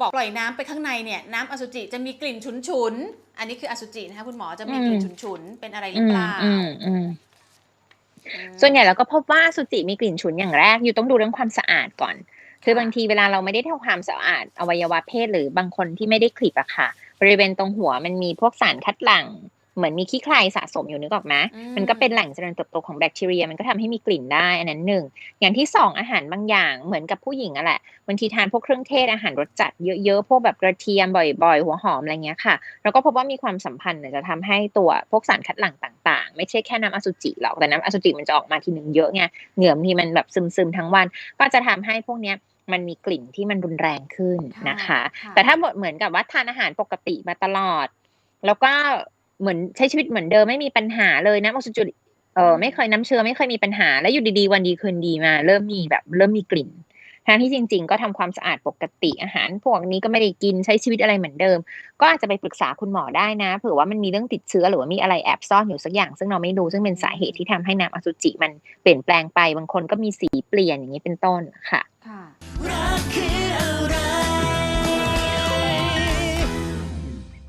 บอกปล่อยน้ำไปข้างในเนี่ยน้ำอสุจิจะมีกลิ่นฉุนๆอันนี้คืออสุจินะคะคุณหมอจะมีกลิ่นอืมฉุนๆเป็นอะไรหรือเปล่าอืมอืมอืมส่วนใหญ่เราก็พบว่าอสุจิมีกลิ่นฉุนอย่างแรก อยู่ต้องดูเรื่องความสะอาดก่อน คือบางทีเวลาเราไม่ได้ทำความสะอาดอวัยวะเพศหรือบางคนที่ไม่ได้คลิปอะค่ะ บริเวณตรงหัวมันมีพวกสารคัดหลั่ง เหมือนมีขี้ใครสะสมอยู่นึกออกไหมอืมมันก็เป็นแหล่งเจริญเติบโตของแบคทีเรีย มันก็ทำให้มีกลิ่นได้อันนั้นหนึ่งอย่างที่สองอาหารบางอย่างเหมือนกับผู้หญิงอะแหละบางทีทานพวกเครื่องเทศอาหารรสจัดเยอะๆพวกแบบกระเทียมบ่อย ๆ หัวหอมอะไรเงี้ยค่ะแล้วก็พบว่ามีความสัมพันธ์เนี่ยจะทำให้ตัวพวกสารคัดหลั่งต่างๆ ไม่ใช่แค่น้ำอสุจิหรอกแต่น้ำอสุจิมันจะออกมาทีหนึ่งเยอะไงเหงื่อบางทีมันแบบซึมๆทั้งวัน ก็จะทำให้พวกเนี้ยมันมีกลิ่นที่มันรุนแรงขึ้นนะคะค่ะแต่ถ้าเหมือนกับว่าทานอาหารปกติมาตลอด แล้วก็ เหมือนใช้ชีวิตเหมือนเดิมไม่มีปัญหาเลยนะอสุจิเออไม่เคยน้ำเชื้อไม่เคยมีปัญหา แล้วอยู่ดีๆวันดีคืนดีมา เริ่มมีแบบเริ่มมีกลิ่นทั้งที่จริง ๆ ก็ทำความสะอาดปกติอาหาร พวกนี้ก็ไม่ได้กินใช้ชีวิตอะไรเหมือนเดิม ก็อาจจะไปปรึกษาคุณหมอได้นะเผื่อว่ามันมีเรื่องติดเชื้อหรือว่ามีอะไรแอบซ่อนอยู่สักอย่าง ซึ่งเราไม่รู้ซึ่งเป็นสาเหตุที่ทำให้น้ำอสุจิมันเปลี่ยนแปลงไปบางคนก็มีสีเปลี่ยนอย่างนี้เป็นต้นค่ะค่ะรักคือ